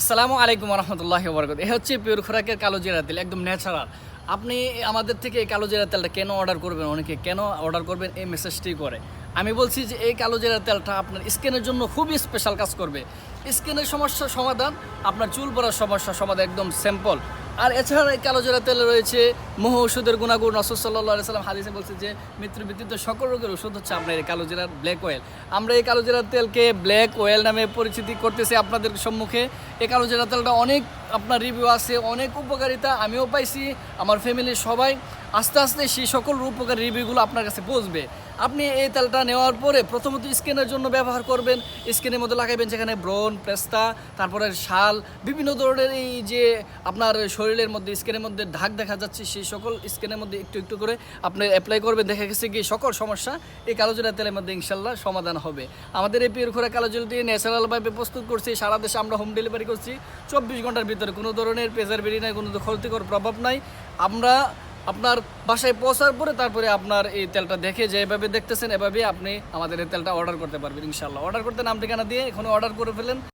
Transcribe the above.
আসসালামু আলাইকুম রহমতুল্লাহ বরকত এ হচ্ছে পিওর খোরাকের কালো জিরা তেল, একদম ন্যাচারাল। আপনি আমাদের থেকে এই কালো জিরা তেলটা কেন অর্ডার করবেন? অনেকে কেন অর্ডার করবেন? এই মেসেজটি করে। আমি বলছি যে এই কালো জিরা তেলটা আপনার স্কিনের জন্য খুবই স্পেশাল কাজ করবে। স্কিনের সমস্যা সমাধান, আপনার চুল পড়ার সমস্যা সমাধান একদম সিম্পল আর এছাড়া এই কালো জোড়া তেলে রয়েছে মহ ওষুধের গুণাগুণ। রসদ সাল্লাহ সাল্লাম হাদিসে বলছে যে মৃত্যু ব্যতীত সকল রোগের ওষুধ হচ্ছে আপনার এই কালো জিরার ব্ল্যাক অয়েল আমরা এই কালো জিরার তেলকে ব্ল্যাক অয়েল নামে পরিচিতি করতেছি আপনাদের সম্মুখে। এই কালো জিরা তেলটা অনেক আপনার রিভিউ আছে, অনেক উপকারিতা আমিও পাইছি, আমার ফ্যামিলির সবাই। আস্তে আস্তে সেই সকল উপকারী রিভিউগুলো আপনার কাছে পৌঁছবে। আপনি এই তেলটা নেওয়ার পরে প্রথমত স্কিনের জন্য ব্যবহার করবেন। স্কিনের মধ্যে লাগাইবেন যেখানে ব্রণ, পেস্তা, তারপরে শাল, বিভিন্ন ধরনের এই যে আপনার শরীরের মধ্যে স্কিনের মধ্যে ঢাক দেখা যাচ্ছে, সেই সকল স্কিনের মধ্যে একটু একটু করে আপনি অ্যাপ্লাই করবেন। দেখা গেছে কি, সকল সমস্যা এই কালো তেলের মধ্যে ইনশাল্লাহ সমাধান হবে। আমাদের এই পিওর খোরা কালো জিরা দিয়ে ন্যাচারালভাবে প্রস্তুত করছি। সারা দেশে আমরা হোম ডেলিভারি করছি। চব্বিশ ঘণ্টার ভিতরে কোনো ধরনের প্রেসার বেরি নাই, কোনো ক্ষতিকর প্রভাব নাই। আমরা আপনার বাসায় পৌঁছার পরে তারপরে আপনার এই তেলটা দেখে যে এভাবে দেখতেছেন, এভাবে আপনি আমাদের এই তেলটা অর্ডার করতে পারবেন ইনশাল্লাহ অর্ডার করতে নাম ঠিকানা দিয়ে এখন অর্ডার করে ফেলেন।